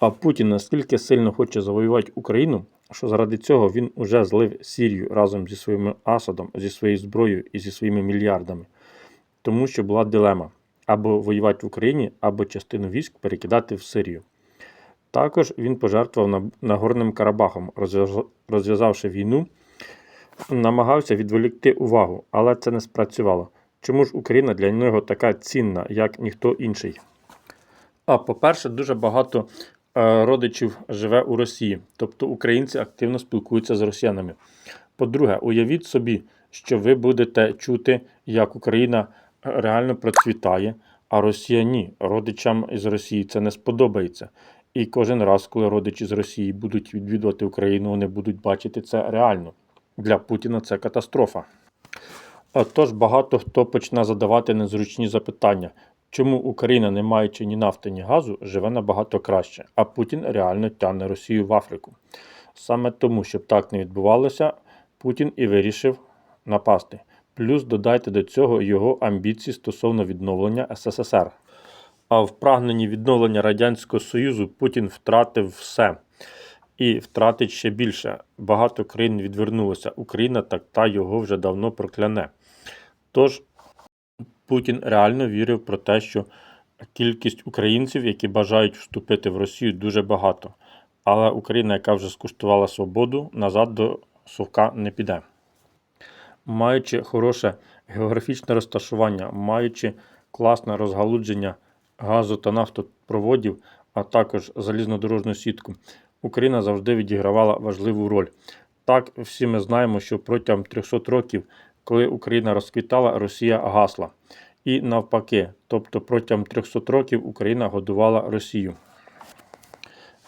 А Путін настільки сильно хоче завоювати Україну, що заради цього він уже злив Сірію разом зі своїм Асадом, зі своєю зброєю і зі своїми мільярдами. Тому що була дилема: або воювати в Україні, або частину військ перекидати в Сирію. Також він пожертвував Нагорним Карабахом, розв'язавши війну, намагався відволікти увагу, але це не спрацювало. Чому ж Україна для нього така цінна, як ніхто інший? А по-перше, дуже багато родичів живе у Росії, тобто українці активно спілкуються з росіянами. По-друге, уявіть собі, що ви будете чути, як Україна е, реально процвітає, а Росія ні. Родичам із Росії це не сподобається. І кожен раз, коли родичі з Росії будуть відвідувати Україну, вони будуть бачити це реально. Для Путіна це катастрофа. Отож, багато хто почне задавати незручні запитання, чому Україна, не маючи ні нафти, ні газу, живе набагато краще, а Путін реально тягне Росію в Африку. Саме тому, щоб так не відбувалося, Путін і вирішив напасти. Плюс додайте до цього його амбіції стосовно відновлення СССР. А в прагненні відновлення Радянського Союзу Путін втратив все. І втратить ще більше. Багато країн відвернулося. Україна так та його вже давно прокляне. Тож Путін реально вірив про те, що кількість українців, які бажають вступити в Росію, дуже багато. Але Україна, яка вже скуштувала свободу, назад до совка не піде. Маючи хороше географічне розташування, маючи класне розгалудження газу та нафтопроводів, а також залізнодорожну сітку, Україна завжди відігравала важливу роль. Так, всі ми знаємо, що протягом 300 років, коли Україна розквітала, Росія гасла. І навпаки, тобто протягом 300 років Україна годувала Росію.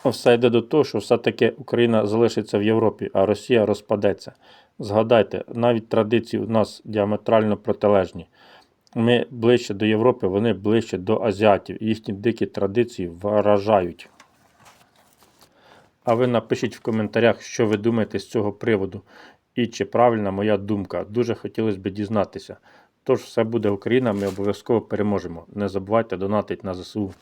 Все йде до того, що все-таки Україна залишиться в Європі, а Росія розпадеться. Згадайте, навіть традиції у нас діаметрально протилежні. Ми ближче до Європи, вони ближче до азіатів. Їхні дикі традиції вражають. А ви напишіть в коментарях, що ви думаєте з цього приводу і чи правильна моя думка. Дуже хотілося б дізнатися. Тож все буде Україна, ми обов'язково переможемо. Не забувайте донатити на ЗСУ.